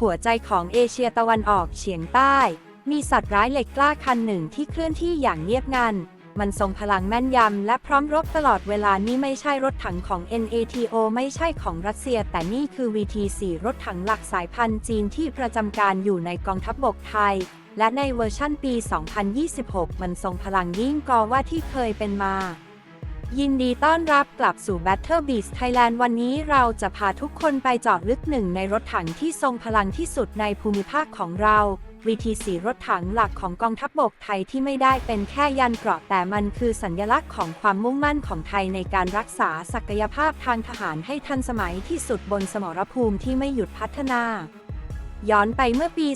หัวใจของเอเชียตะวันออกเฉียงใต้ มีสัตว์ร้ายเหล็กกล้าคันหนึ่งที่เคลื่อนที่อย่างเงียบงัน มันทรงพลังแม่นยำและพร้อมรบตลอดเวลานี่ไม่ใช่รถถังของ NATO ไม่ใช่ของรัสเซีย แต่นี่คือ VT4 รถถังหลักสายพันธุ์จีนที่ประจำการอยู่ในกองทัพบบกไทย และในเวอร์ชั่นปี 2026 มันทรงพลังยิ่งกว่าที่เคยเป็นมา ยินดีต้อนรับกลับสู่ Battle Beast Thailand วันนี้เราจะพาทุกคนไปเจาะลึกหนึ่งในรถถังที่ทรงพลังที่สุดในภูมิภาคของเรา VT4 รถถังหลักของกองทัพบบกไทยที่ไม่ได้เป็นแค่ยันเกราะแต่มันคือสัญลักษณ์ของความมุ่งมั่นของไทยในการรักษาศักยภาพทางทหารให้ทันสมัยที่สุดบนสมรภูมิที่ไม่หยุดพัฒนาย้อนไปเมื่อปี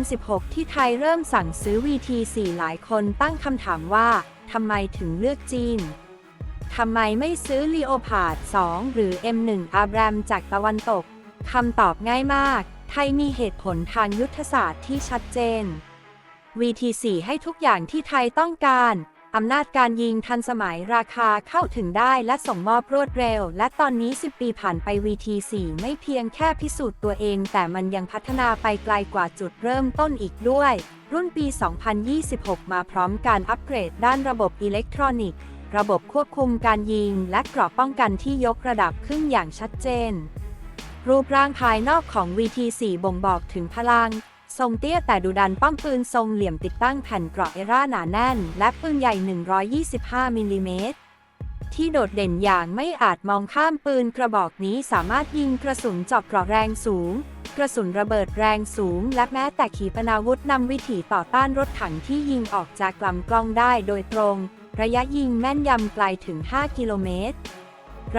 2016 ที่ไทยเริ่มสั่งซื้อ VT4 หลายคนตั้งคำถามว่าทำไมถึงเลือกจีน ทำไมไม่ซื้อ Leopard 2หรือ M1 Abram จากตะวันตก คำตอบง่ายมาก ไทยมีเหตุผลทางยุทธศาสตร์ที่ชัดเจน VT4 ให้ทุกอย่างที่ไทยต้องการ อำนาจการยิงทันสมัยราคาเข้าถึงได้และส่งมอบรวดเร็ว และตอนนี้ 10 ปีผ่านไป VT4 ไม่เพียงแค่พิสูจน์ตัวเอง แต่มันยังพัฒนาไปไกลกว่าจุดเริ่มต้นอีกด้วย รุ่นปี 2026 มาพร้อมการอัปเกรดด้านระบบอิเล็กทรอนิกส์ ระบบควบคุมการยิง และกรอบป้องกันที่ยกระดับขึ้นอย่างชัดเจน รูปร่างภายนอกของ VT4 บ่งบอกถึงพลัง ทรงเตี้ยแต่ดุดันป้อมปืนทรงเหลี่ยมติดตั้งแผ่นเกราะเอร่าหนาแน่น และปืนใหญ่ 125มิลลิเมตรที่โดดเด่นอย่างไม่อาจมองข้ามปืนกระบอกนี้สามารถยิงกระสุนเจาะเกราะแรงสูง กระสุนระเบิดแรงสูง และแม้แต่ขีปนาวุธนำวิถีต่อต้านรถถังที่ยิงออกจากลำกล้องได้โดยตรง ระยะยิงแม่นยำไกลถึง 5 กิโลเมตร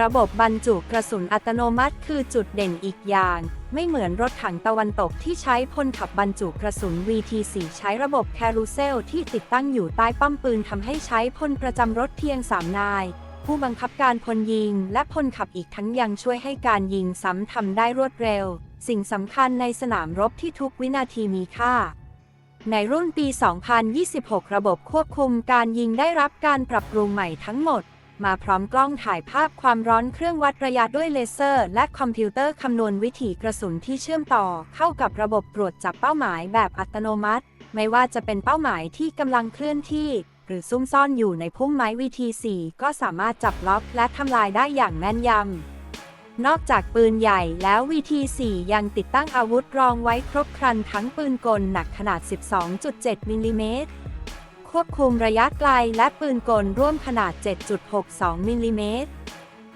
ระบบบรรจุกระสุนอัตโนมัติคือจุดเด่นอีกอย่าง ไม่เหมือนรถถังตะวันตกที่ใช้พลขับบรรจุกระสุน VT4 ใช้ระบบแครูเซลที่ติดตั้งอยู่ใต้ป้อมปืนทำให้ใช้พลประจำรถเพียง 3 นายผู้บังคับการพลยิงและพลขับอีกทั้งยังช่วยให้การยิงซ้ำทำได้รวดเร็ว สิ่งสำคัญในสนามรบที่ทุกวินาทีมีค่า ในรุ่นปี 2026 ระบบควบคุมการยิงได้รับการปรับปรุงใหม่ทั้งหมด มาพร้อมกล้องถ่ายภาพความร้อนเครื่องวัดระยะด้วยเลเซอร์ และคอมพิวเตอร์คำนวณวิถีกระสุนที่เชื่อมต่อ เข้ากับระบบตรวจจับเป้าหมายแบบอัตโนมัติ ไม่ว่าจะเป็นเป้าหมายที่กำลังเคลื่อนที่ หรือซุ่มซ่อนอยู่ในพุ่มไม้ VT4 ก็สามารถจับล็อกและทำลายได้อย่างแม่นยำ นอกจากปืนใหญ่แล้ว VT4 ยังติดตั้งอาวุธรองไว้ครบครันทั้งปืนกลหนักขนาด 12.7มิลลิเมตรควบคุมระยะไกลและปืนกลร่วมขนาด 7.62มิลลิเมตร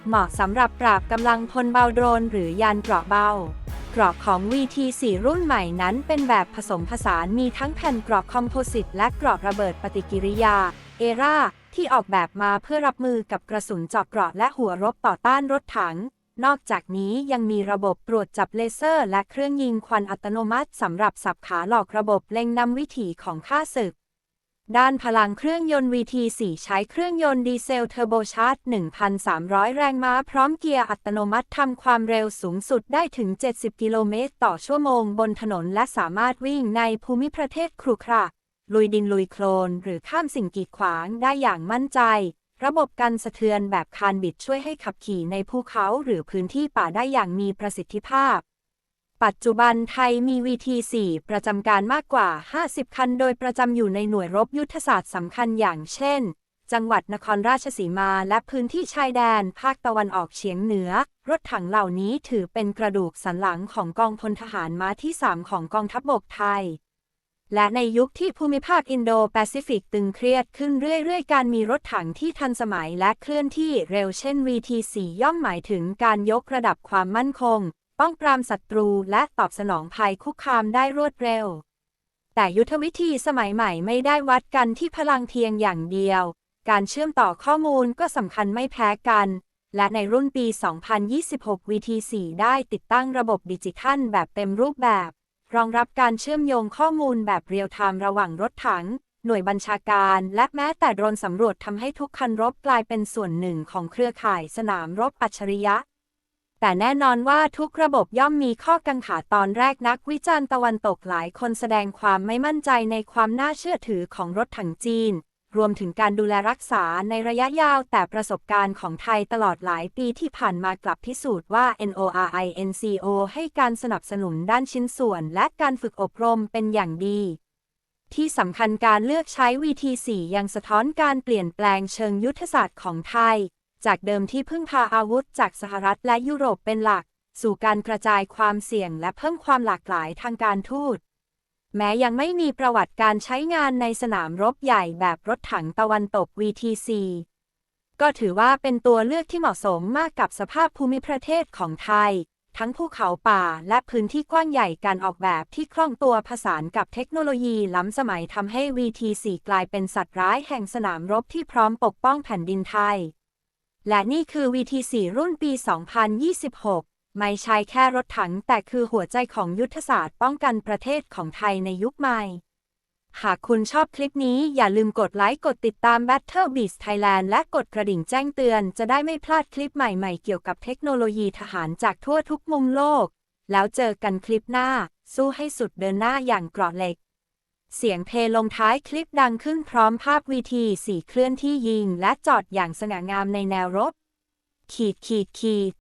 เหมาะสำหรับปราบกำลังพลเบาโดรนหรือยานเกราะเบาเกราะของ VT4 รุ่นใหม่นั้นเป็นแบบผสมผสานมีทั้งแผ่นเกราะคอมโพสิตและเกราะระเบิดปฏิกิริยา เอราที่ออกแบบมาเพื่อรับมือกับกระสุนเจาะเกราะและหัวรบต่อต้านรถถัง นอกจากนี้ยังมีระบบตรวจจับเลเซอร์ และเครื่องยิงควันอัตโนมัติสำหรับสับขาหลอกระบบเล็งนำวิถีของข้าศึก ด้านพลังเครื่องยนต์ VT4 ใช้เครื่องยนต์ดีเซลเทอร์โบชาร์จ 1,300 แรงม้าพร้อมเกียร์อัตโนมัติทำความเร็วสูงสุดได้ถึง 70 กิโลเมตรต่อชั่วโมงบนถนนและสามารถวิ่งในภูมิประเทศครุขระลุยดินลุยโคลนหรือข้ามสิ่งกีดขวางได้อย่างมั่นใจ ระบบกันสะเทือนแบบคานบิดช่วยให้ขับขี่ในภูเขาหรือพื้นที่ป่าได้อย่างมีประสิทธิภาพ ปัจจุบันไทยมี VT4 ประจำการมากกว่า 50 คัน โดยประจำอยู่ในหน่วยรบยุทธศาสตร์สำคัญอย่างเช่น จังหวัดนครราชสีมาและพื้นที่ชายแดน ภาคตะวันออกเฉียงเหนือ รถถังเหล่านี้ถือเป็นกระดูกสันหลังของกองพลทหารม้าที่ 3 ของกองทัพบบกไทย และในยุคที่ภูมิภาคอินโดแปซิฟิกตึงเครียดขึ้นเรื่อยๆ การมีรถถังที่ทันสมัยและเคลื่อนที่เร็วเช่น VT4 ย่อมหมายถึงการยกระดับความมั่นคง ป้องปรามศัตรูและตอบสนองภัยคุกคามได้รวดเร็ว แต่ยุทธวิธีสมัยใหม่ไม่ได้วัดกันที่พลังเพียงอย่างเดียว การเชื่อมต่อข้อมูลก็สำคัญไม่แพ้กัน และในรุ่นปี 2026 VT4 ได้ติดตั้งระบบดิจิทัลแบบเต็มรูปแบบ รองรับการเชื่อมโยงข้อมูลแบบเรียลไทม์ระหว่างรถถัง หน่วยบัญชาการ และแม้แต่โดรนสำรวจทำให้ทุกคันรบกลายเป็นส่วนหนึ่งของเครือข่ายสนามรบอัจฉริยะ แต่แน่นอนว่าทุกระบบย่อมมีข้อกังขาตอนแรกนักวิจารณ์ตะวันตกหลายคนแสดงความไม่มั่นใจในความน่าเชื่อถือของรถถังจีน รวมถึงการดูแลรักษาในระยะยาวแต่ประสบการณ์ของไทยตลอดหลายปีที่ผ่านมากลับพิสูจน์ว่า NORINCO ให้การสนับสนุนด้านชิ้นส่วน และการฝึกอบรมเป็นอย่างดี ที่สำคัญการเลือกใช้ VT4 ยังสะท้อนการเปลี่ยนแปลงเชิงยุทธศาสตร์ของไทย จากเดิมที่พึ่งพาอาวุธจากสหรัฐและยุโรปเป็นหลัก สู่การกระจายความเสี่ยงและเพิ่มความหลากหลายทางการทูต แม้ยังไม่มีประวัติการใช้งานในสนามรบใหญ่แบบรถถังตะวันตก VTC ก็ถือว่าเป็นตัวเลือกที่เหมาะสมมากกับสภาพภูมิประเทศของไทย ทั้งภูเขาป่าและพื้นที่กว้างใหญ่การออกแบบที่คล่องตัวผสานกับเทคโนโลยีล้ำสมัยทำให้ VT4 กลายเป็นสัตว์ร้ายแห่งสนามรบที่พร้อมปกป้องแผ่นดินไทย และนี่คือ VT4 รุ่นปี 2026 ไม่ใช่แค่รถถังแต่คือหัวใจของยุทธศาสตร์ป้องกันประเทศของไทยในยุคใหม่ หากคุณชอบคลิปนี้อย่าลืมกดไลค์ กดติดตาม Battle Beast Thailand และกดกระดิ่งแจ้งเตือน จะได้ไม่พลาดคลิปใหม่ๆ เกี่ยวกับเทคโนโลยีทหารจากทั่วทุกมุมโลก แล้วเจอกันคลิปหน้า สู้ให้สุดเดินหน้าอย่างเกราะเหล็ก เสียงเพลงลงท้ายคลิปดังขึ้นพร้อมภาพวีทีสี่เคลื่อนที่ยิง และจอดอย่างสง่างามในแนวรบ ขีดขีดขีด